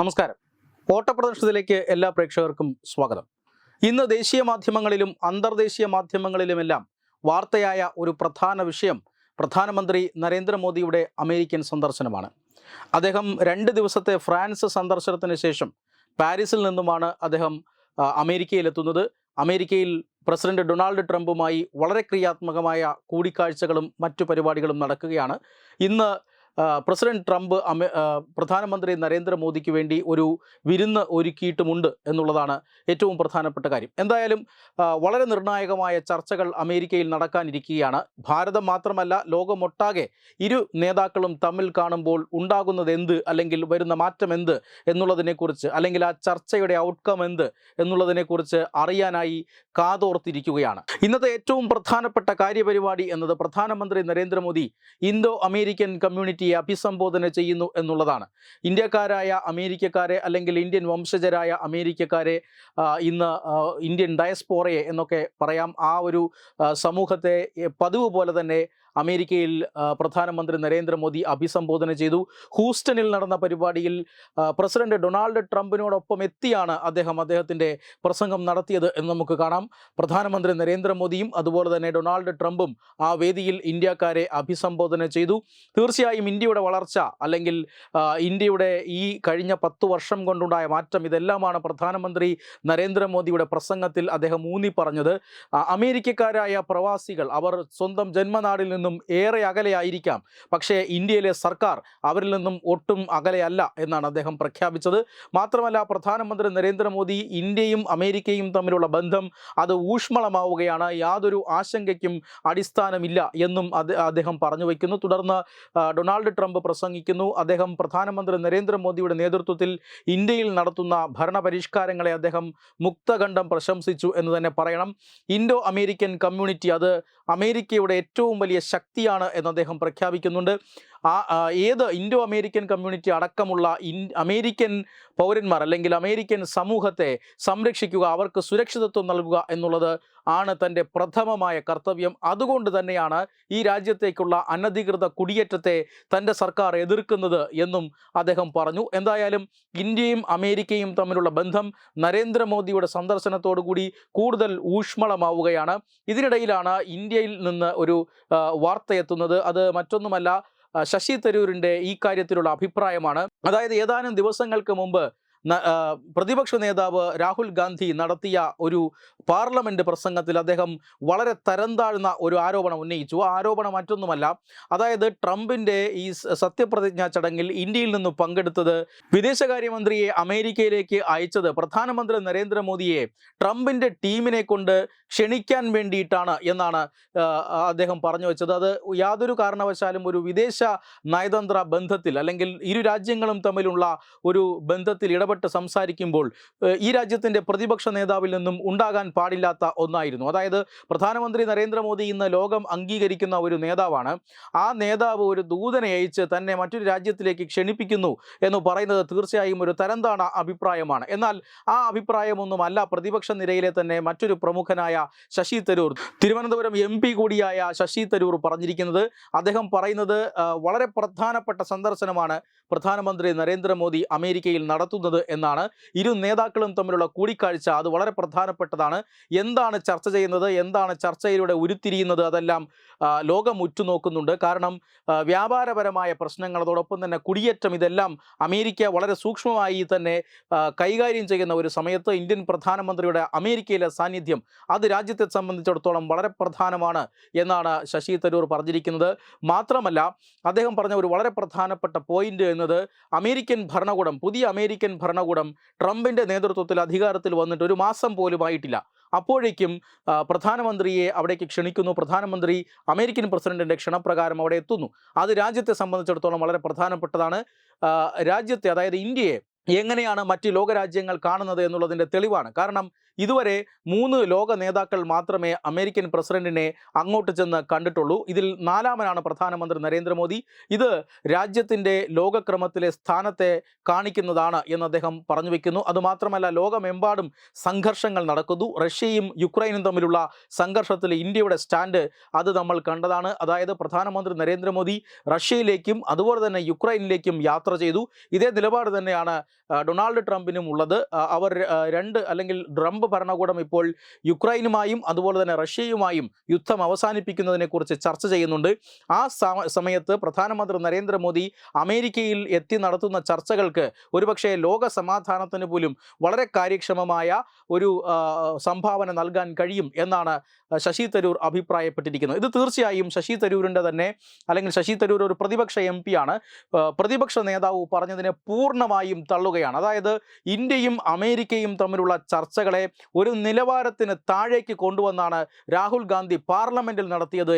നമസ്കാരം. ഓട്ടപ്രദർശനത്തിലേക്ക് എല്ലാ പ്രേക്ഷകർക്കും സ്വാഗതം. ഇന്ന് ദേശീയ മാധ്യമങ്ങളിലും അന്തർദേശീയ മാധ്യമങ്ങളിലുമെല്ലാം വാർത്തയായ ഒരു പ്രധാന വിഷയം പ്രധാനമന്ത്രി നരേന്ദ്രമോദിയുടെ അമേരിക്കൻ സന്ദർശനമാണ്. അദ്ദേഹം രണ്ട് ദിവസത്തെ ഫ്രാൻസ് സന്ദർശനത്തിന് ശേഷം പാരീസിൽ നിന്നുമാണ് അദ്ദേഹം അമേരിക്കയിലെത്തുന്നത്. അമേരിക്കയിൽ പ്രസിഡന്റ് ഡൊണാൾഡ് ട്രംപുമായി വളരെ ക്രിയാത്മകമായ കൂടിക്കാഴ്ചകളും മറ്റു പരിപാടികളും നടക്കുകയാണ്. ഇന്ന് പ്രസിഡന്റ് ട്രംപ് പ്രധാനമന്ത്രി നരേന്ദ്രമോദിക്ക് വേണ്ടി ഒരു വിരുന്ന് ഒരുക്കിയിട്ടുമുണ്ട് എന്നുള്ളതാണ് ഏറ്റവും പ്രധാനപ്പെട്ട കാര്യം. എന്തായാലും വളരെ നിർണായകമായ ചർച്ചകൾ അമേരിക്കയിൽ നടക്കാനിരിക്കുകയാണ്. ഭാരതം മാത്രമല്ല ലോകമൊട്ടാകെ ഇരു നേതാക്കളും തമ്മിൽ കാണുമ്പോൾ ഉണ്ടാകുന്നത് എന്ത് അല്ലെങ്കിൽ വരുന്ന മാറ്റം എന്ത് എന്നുള്ളതിനെക്കുറിച്ച് അല്ലെങ്കിൽ ആ ചർച്ചയുടെ ഔട്ട്കം എന്ത് എന്നുള്ളതിനെക്കുറിച്ച് അറിയാനായി കാതോർത്തിരിക്കുകയാണ്. ഇന്നത്തെ ഏറ്റവും പ്രധാനപ്പെട്ട കാര്യപരിപാടി എന്നത് പ്രധാനമന്ത്രി നരേന്ദ്രമോദി ഇന്തോ അമേരിക്കൻ കമ്മ്യൂണിറ്റിയെ അഭിസംബോധന ചെയ്യുന്നു എന്നുള്ളതാണ്. ഇന്ത്യക്കാരായ അമേരിക്കക്കാരെ അല്ലെങ്കിൽ ഇന്ത്യൻ വംശജരായ അമേരിക്കക്കാരെ ഇന്ന് ഇന്ത്യൻ ഡയസ്പോറയെ എന്നൊക്കെ പറയാം. ആ ഒരു സമൂഹത്തെ പതിവ് പോലെ തന്നെ അമേരിക്കയിൽ പ്രധാനമന്ത്രി നരേന്ദ്രമോദി അഭിസംബോധന ചെയ്തു. ഹൂസ്റ്റണിൽ നടന്ന പരിപാടിയിൽ പ്രസിഡന്റ് ഡൊണാൾഡ് ട്രംപിനോടൊപ്പം എത്തിയാണ് അദ്ദേഹം അദ്ദേഹത്തിന്റെ പ്രസംഗം നടത്തിയത് എന്ന് നമുക്ക് കാണാം. പ്രധാനമന്ത്രി നരേന്ദ്രമോദിയും അതുപോലെ തന്നെ ഡൊണാൾഡ് ട്രംപും ആ വേദിയിൽ ഇന്ത്യക്കാരെ അഭിസംബോധന ചെയ്തു. തീർച്ചയായും ഇന്ത്യയുടെ വളർച്ച അല്ലെങ്കിൽ ഇന്ത്യയുടെ ഈ കഴിഞ്ഞ പത്ത് വർഷം കൊണ്ടുണ്ടായ മാറ്റം ഇതെല്ലാമാണ് പ്രധാനമന്ത്രി നരേന്ദ്രമോദിയുടെ പ്രസംഗത്തിൽ അദ്ദേഹം ഊന്നി പറഞ്ഞത് അമേരിക്കക്കാരായ പ്രവാസികൾ അവർ സ്വന്തം ജന്മനാടിൽ നിന്നും ഏറെ അകലെയായിരിക്കാം. പക്ഷേ ഇന്ത്യയിലെ സർക്കാർ അവരിൽ നിന്നും ഒട്ടും അകലെയല്ല എന്നാണ് അദ്ദേഹം പ്രഖ്യാപിച്ചത്. മാത്രമല്ല പ്രധാനമന്ത്രി നരേന്ദ്രമോദി ഇന്ത്യയും അമേരിക്കയും തമ്മിലുള്ള ബന്ധം അത് ഊഷ്മളമാവുകയാണ്. യാതൊരു ആശങ്കയ്ക്കും അടിസ്ഥാനമില്ല എന്നും അദ്ദേഹം പറഞ്ഞു വയ്ക്കുന്നു തുടർന്ന് ഡൊണാൾഡ് ട്രംപ് പ്രസംഗിക്കുന്നു. അദ്ദേഹം പ്രധാനമന്ത്രി നരേന്ദ്രമോദിയുടെ നേതൃത്വത്തിൽ ഇന്ത്യയിൽ നടത്തുന്ന ഭരണപരിഷ്കാരങ്ങളെ അദ്ദേഹം മുക്തകണ്ഠം പ്രശംസിച്ചു എന്ന് തന്നെ പറയണം. ഇൻഡോ അമേരിക്കൻ കമ്മ്യൂണിറ്റി അത് അമേരിക്കയുടെ ഏറ്റവും വലിയ ശക്തിയാണ് എന്ന് അദ്ദേഹം പ്രഖ്യാപിക്കുന്നുണ്ട്. ആ ഏത് ഇൻഡോ അമേരിക്കൻ കമ്മ്യൂണിറ്റി അടക്കമുള്ള ഇൻ അമേരിക്കൻ പൗരന്മാർ അല്ലെങ്കിൽ അമേരിക്കൻ സമൂഹത്തെ സംരക്ഷിക്കുക അവർക്ക് സുരക്ഷിതത്വം നൽകുക എന്നുള്ളത് ആണ് തന്റെ പ്രഥമമായ കർത്തവ്യം. അതുകൊണ്ട് തന്നെയാണ് ഈ രാജ്യത്തേക്കുള്ള അനധികൃത കുടിയേറ്റത്തെ തന്റെ സർക്കാർ എതിർക്കുന്നത് എന്നും അദ്ദേഹം പറഞ്ഞു. എന്തായാലും ഇന്ത്യയും അമേരിക്കയും തമ്മിലുള്ള ബന്ധം നരേന്ദ്രമോദിയുടെ സന്ദർശനത്തോടുകൂടി കൂടുതൽ ഊഷ്മളമാവുകയാണ്. ഇതിനിടയിലാണ് ഇന്ത്യയിൽ നിന്ന് ഒരു വാർത്തയെത്തുന്നത് അത് മറ്റൊന്നുമല്ല ശശി തരൂരിന്റെ ഈ കാര്യത്തിലുള്ള അഭിപ്രായമാണ്. അതായത് ഏതാനും ദിവസങ്ങൾക്ക് മുമ്പ് പ്രതിപക്ഷ നേതാവ് രാഹുൽ ഗാന്ധി നടത്തിയ ഒരു പാർലമെന്റ് പ്രസംഗത്തിൽ അദ്ദേഹം വളരെ തരം താഴ്ന്ന ഒരു ആരോപണം ഉന്നയിച്ചു. ആ ആരോപണം മറ്റൊന്നുമല്ല. അതായത് ട്രംപിന്റെ ഈ സത്യപ്രതിജ്ഞാ ചടങ്ങിൽ ഇന്ത്യയിൽ നിന്ന് പങ്കെടുത്തത് വിദേശകാര്യമന്ത്രിയെ അമേരിക്കയിലേക്ക് അയച്ചത് പ്രധാനമന്ത്രി നരേന്ദ്രമോദിയെ ട്രംപിന്റെ ടീമിനെ കൊണ്ട് ക്ഷണിക്കാൻ വേണ്ടിയിട്ടാണ് എന്നാണ് അദ്ദേഹം പറഞ്ഞു വെച്ചത്. അത് യാതൊരു കാരണവശാലും ഒരു വിദേശ നയതന്ത്ര ബന്ധത്തിൽ അല്ലെങ്കിൽ ഇരു രാജ്യങ്ങളും തമ്മിലുള്ള ഒരു ബന്ധത്തിൽ ഇടപെട്ട് സംസാരിക്കുമ്പോൾ ഈ രാജ്യത്തിന്റെ പ്രതിപക്ഷ നേതാവിൽ നിന്നും ഉണ്ടാകാൻ പാടില്ലാത്ത ഒന്നായിരുന്നു. അതായത് പ്രധാനമന്ത്രി നരേന്ദ്രമോദി ഇന്ന് ലോകം അംഗീകരിക്കുന്ന ഒരു നേതാവാണ്. ആ നേതാവ് ഒരു ദൂതനെ അയച്ച് തന്നെ മറ്റൊരു രാജ്യത്തിലേക്ക് ക്ഷണിപ്പിക്കുന്നു എന്ന് പറയുന്നത് തീർച്ചയായും ഒരു തരംതാണ അഭിപ്രായമാണ്. എന്നാൽ ആ അഭിപ്രായമൊന്നുമല്ല പ്രതിപക്ഷ നിരയിലെ തന്നെ മറ്റൊരു പ്രമുഖനായ ശശി തരൂർ. തിരുവനന്തപുരം എം കൂടിയായ ശശി തരൂർ പറഞ്ഞിരിക്കുന്നത് അദ്ദേഹം പറയുന്നത് വളരെ പ്രധാനപ്പെട്ട സന്ദർശനമാണ് പ്രധാനമന്ത്രി നരേന്ദ്രമോദി അമേരിക്കയിൽ നടത്തുന്നത് എന്നാണ് ഇരു നേതാക്കളും തമ്മിലുള്ള കൂടിക്കാഴ്ച അത് വളരെ പ്രധാനപ്പെട്ടതാണ്. എന്താണ് ചർച്ച ചെയ്യുന്നത്? എന്താണ് ചർച്ചയിലൂടെ ഉരുത്തിരിയുന്നത്? അതെല്ലാം ലോകം ഉറ്റുനോക്കുന്നുണ്ട്. കാരണം വ്യാപാരപരമായ പ്രശ്നങ്ങൾ അതോടൊപ്പം തന്നെ കുടിയേറ്റം ഇതെല്ലാം അമേരിക്ക വളരെ സൂക്ഷ്മമായി തന്നെ കൈകാര്യം ചെയ്യുന്ന ഒരു സമയത്ത് ഇന്ത്യൻ പ്രധാനമന്ത്രിയുടെ അമേരിക്കയിലെ സാന്നിധ്യം അത് രാജ്യത്തെ സംബന്ധിച്ചിടത്തോളം വളരെ പ്രധാനമാണ് എന്നാണ് ശശി തരൂർ പറഞ്ഞിരിക്കുന്നത്. മാത്രമല്ല അദ്ദേഹം പറഞ്ഞ ഒരു വളരെ പ്രധാനപ്പെട്ട പോയിന്റ് എന്നത് അമേരിക്കൻ ഭരണകൂടം പുതിയ അമേരിക്കൻ ഭരണകൂടം ട്രംപിന്റെ നേതൃത്വത്തിൽ അധികാരത്തിൽ വന്നിട്ട് ഒരു മാസം പോലും ആയിട്ടില്ല. അപ്പോഴേക്കും പ്രധാനമന്ത്രിയെ അവിടേക്ക് ക്ഷണിക്കുന്നു. പ്രധാനമന്ത്രി അമേരിക്കൻ പ്രസിഡന്റിന്റെ ക്ഷണപ്രകാരം അവിടെ എത്തുന്നു. അത് രാജ്യത്തെ സംബന്ധിച്ചിടത്തോളം വളരെ പ്രധാനപ്പെട്ടതാണ്. രാജ്യത്തെ അതായത് ഇന്ത്യയെ എങ്ങനെയാണ് മറ്റ് ലോകരാജ്യങ്ങൾ കാണുന്നത് എന്നുള്ളതിന്റെ തെളിവാണ്. കാരണം ഇതുവരെ മൂന്ന് ലോക നേതാക്കൾ മാത്രമേ അമേരിക്കൻ പ്രസിഡന്റിനെ അങ്ങോട്ട് ചെന്ന് കണ്ടിട്ടുള്ളൂ. ഇതിൽ നാലാമനാണ് പ്രധാനമന്ത്രി നരേന്ദ്രമോദി. ഇത് രാജ്യത്തിന്റെ ലോകക്രമത്തിലെ സ്ഥാനത്തെ കാണിക്കുന്നതാണ് എന്ന് അദ്ദേഹം പറഞ്ഞു വെക്കുന്നു. അതുമാത്രമല്ല ലോകമെമ്പാടും സംഘർഷങ്ങൾ നടക്കുന്നു. റഷ്യയും യുക്രൈനും തമ്മിലുള്ള സംഘർഷത്തിൽ ഇന്ത്യയുടെ സ്റ്റാൻഡ് അത് നമ്മൾ കണ്ടതാണ്. അതായത് പ്രധാനമന്ത്രി നരേന്ദ്രമോദി റഷ്യയിലേക്കും അതുപോലെ തന്നെ യുക്രൈനിലേക്കും യാത്ര ചെയ്തു. ഇതേ നിലപാട് തന്നെയാണ് ഡൊണാൾഡ് ട്രംപിനും ഉള്ളത്. അവർ രണ്ട് അല്ലെങ്കിൽ ട്രംപ് ഭരണകൂടം ഇപ്പോൾ യുക്രൈനുമായും അതുപോലെ തന്നെ റഷ്യയുമായും യുദ്ധം അവസാനിപ്പിക്കുന്നതിനെക്കുറിച്ച് ചർച്ച ചെയ്യുന്നുണ്ട്. ആ സമ- സമയത്ത് പ്രധാനമന്ത്രി നരേന്ദ്രമോദി അമേരിക്കയിൽ എത്തി നടത്തുന്ന ചർച്ചകൾക്ക് ഒരുപക്ഷെ ലോക സമാധാനത്തിന് പോലും വളരെ കാര്യക്ഷമമായ ഒരു സംഭാവന നൽകാൻ കഴിയും എന്നാണ് ശശി തരൂർ അഭിപ്രായപ്പെട്ടിരിക്കുന്നത്. ഇത് തീർച്ചയായും ശശി തരൂരിന്റെ തന്നെ അല്ലെങ്കിൽ ശശി തരൂർ ഒരു പ്രതിപക്ഷ എം ആണ്. പ്രതിപക്ഷ നേതാവ് പറഞ്ഞതിനെ പൂർണമായും തള്ളുകയാണ്. അതായത് ഇന്ത്യയും അമേരിക്കയും തമ്മിലുള്ള ചർച്ചകളെ ഒരു നിലവാരത്തിന് താഴേക്ക് കൊണ്ടുവന്നാണ് രാഹുൽ ഗാന്ധി പാർലമെന്റിൽ നടത്തിയത്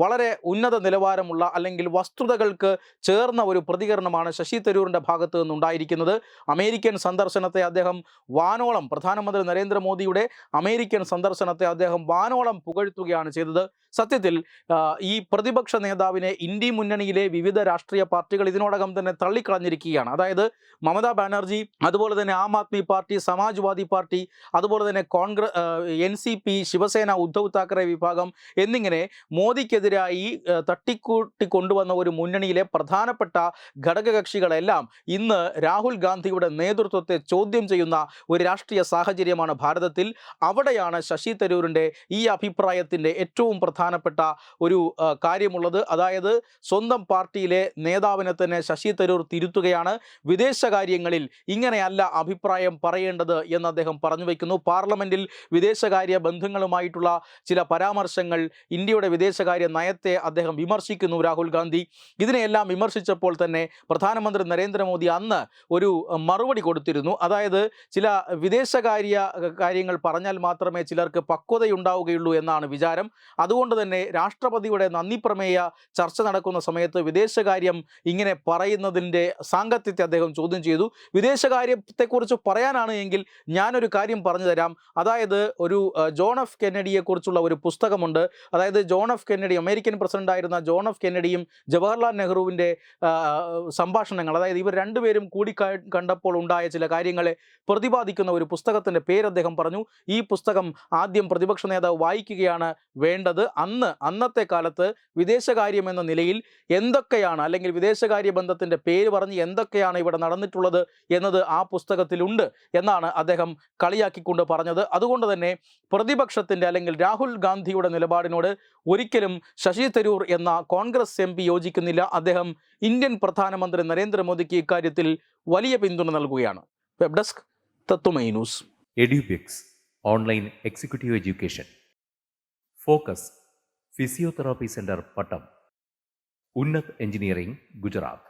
വളരെ ഉന്നത നിലവാരമുള്ള അല്ലെങ്കിൽ വസ്തുതകൾക്ക് ചേർന്ന ഒരു പ്രതികരണമാണ് ശശി തരൂരിന്റെ ഭാഗത്ത് നിന്നുണ്ടായിരിക്കുന്നത്. അമേരിക്കൻ സന്ദർശനത്തെ അദ്ദേഹം വാനോളം പ്രധാനമന്ത്രി നരേന്ദ്രമോദിയുടെ അമേരിക്കൻ സന്ദർശനത്തെ അദ്ദേഹം വാനോളം പുകഴ്ത്തുകയാണ് ചെയ്തത്. സത്യത്തിൽ ഈ പ്രതിപക്ഷ നേതാവിനെ ഇന്ത്യ മുന്നണിയിലെ വിവിധ രാഷ്ട്രീയ പാർട്ടികൾ ഇതിനോടകം തന്നെ തള്ളിക്കളഞ്ഞിരിക്കുകയാണ്. അതായത് മമതാ ബാനർജി അതുപോലെ തന്നെ ആം ആദ്മി പാർട്ടി സമാജ്വാദി പാർട്ടി അതുപോലെ തന്നെ Congress N C P Shiv Sena Uddhav Thackeray വിഭാഗം എന്നിങ്ങനെ മോദിക്കെതിരായി തട്ടിക്കൂട്ടി കൊണ്ടുവന്ന ഒരു മുന്നണിയിലെ പ്രധാനപ്പെട്ട ഘടകകക്ഷികളെല്ലാം ഇന്ന് രാഹുൽ ഗാന്ധിയുടെ നേതൃത്വത്തെ ചോദ്യം ചെയ്യുന്ന ഒരു രാഷ്ട്രീയ സാഹചര്യമാണ് ഭാരതത്തിൽ. അവിടെയാണ് ശശി തരൂരിന്റെ ഈ അഭിപ്രായത്തിന്റെ ഏറ്റവും പ്രധാനപ്പെട്ട ഒരു കാര്യമുള്ളത്. അതായത് സ്വന്തം പാർട്ടിയിലെ നേതാവിനെ തന്നെ ശശി തരൂർ തിരുത്തുകയാണ്. വിദേശകാര്യങ്ങളിൽ ഇങ്ങനെയല്ല അഭിപ്രായം പറയേണ്ടത് എന്ന് അദ്ദേഹം പറഞ്ഞു വയ്ക്കുന്നു. പാർലമെന്റിൽ വിദേശകാര്യ ബന്ധങ്ങളുമായിട്ടുള്ള ചില പരാമർശങ്ങൾ ഇന്ത്യയുടെ വിദേശകാര്യ നയത്തെ അദ്ദേഹം വിമർശിക്കുന്നു രാഹുൽ ഗാന്ധി. ഇതിനെയെല്ലാം വിമർശിച്ചപ്പോൾ തന്നെ പ്രധാനമന്ത്രി നരേന്ദ്രമോദി അന്ന് ഒരു മറുപടി കൊടുത്തിരുന്നു. അതായത് ചില വിദേശകാര്യ കാര്യങ്ങൾ പറഞ്ഞാൽ മാത്രമേ ചിലർക്ക് പക്വതയുണ്ടാവുകയുള്ളൂ എന്നാണ് വിചാരം. അതുകൊണ്ട് തന്നെ രാഷ്ട്രപതിയുടെ നന്ദി പ്രമേയ ചർച്ച നടക്കുന്ന സമയത്ത് വിദേശകാര്യം ഇങ്ങനെ പറയുന്നതിന്റെ സാങ്കത്യത്തെ അദ്ദേഹം ചോദ്യം ചെയ്തു. വിദേശകാര്യത്തെക്കുറിച്ച് പറയാനാണ് എങ്കിൽ ഞാനൊരു കാര്യം പറഞ്ഞു തരാം. അതായത് ഒരു ജോൺ എഫ് കെന്നഡിയെക്കുറിച്ചുള്ള ഒരു പുസ്തകമുണ്ട്. അതായത് ജോൺ എഫ് കെന്നഡി അമേരിക്കൻ പ്രസിഡന്റായിരുന്ന ജോൺ എഫ് കെന്നഡിയും ജവഹർലാൽ നെഹ്റുവിന്റെ സംഭാഷണങ്ങൾ അതായത് ഇവർ രണ്ടുപേരും കൂടി കണ്ടപ്പോൾ ഉണ്ടായ ചില കാര്യങ്ങളെ പ്രതിപാദിക്കുന്ന ഒരു പുസ്തകത്തിന്റെ പേര് അദ്ദേഹം പറഞ്ഞു. ഈ പുസ്തകം ആദ്യം പ്രതിപക്ഷ നേതാവ് വായിക്കുകയാണ് വേണ്ടത്. അന്ന് അന്നത്തെ കാലത്ത് വിദേശകാര്യം എന്ന നിലയിൽ എന്തൊക്കെയാണ് അല്ലെങ്കിൽ വിദേശകാര്യ ബന്ധത്തിന്റെ പേര് പറഞ്ഞ് എന്തൊക്കെയാണ് ഇവിടെ നടന്നിട്ടുള്ളത് എന്നത് ആ പുസ്തകത്തിലുണ്ട് എന്നാണ് അദ്ദേഹം കളിയാക്കിക്കൊണ്ട് പറഞ്ഞത്. അതുകൊണ്ട് തന്നെ പ്രതിപക്ഷത്തിന്റെ അല്ലെങ്കിൽ രാഹുൽ ഗാന്ധിയുടെ നിലപാടിനോട് ഒരിക്കലും ശശി തരൂർ എന്ന കോൺഗ്രസ് എം യോജിക്കുന്നില്ല. അദ്ദേഹം ഇന്ത്യൻ പ്രധാനമന്ത്രി നരേന്ദ്രമോദിക്ക് ഇക്കാര്യത്തിൽ വലിയ പിന്തുണ നൽകുകയാണ്. Web desk Tatvamayi news. Edubix online executive education. Focus physiotherapy centre Pattom. Unnat engineering Gujarat.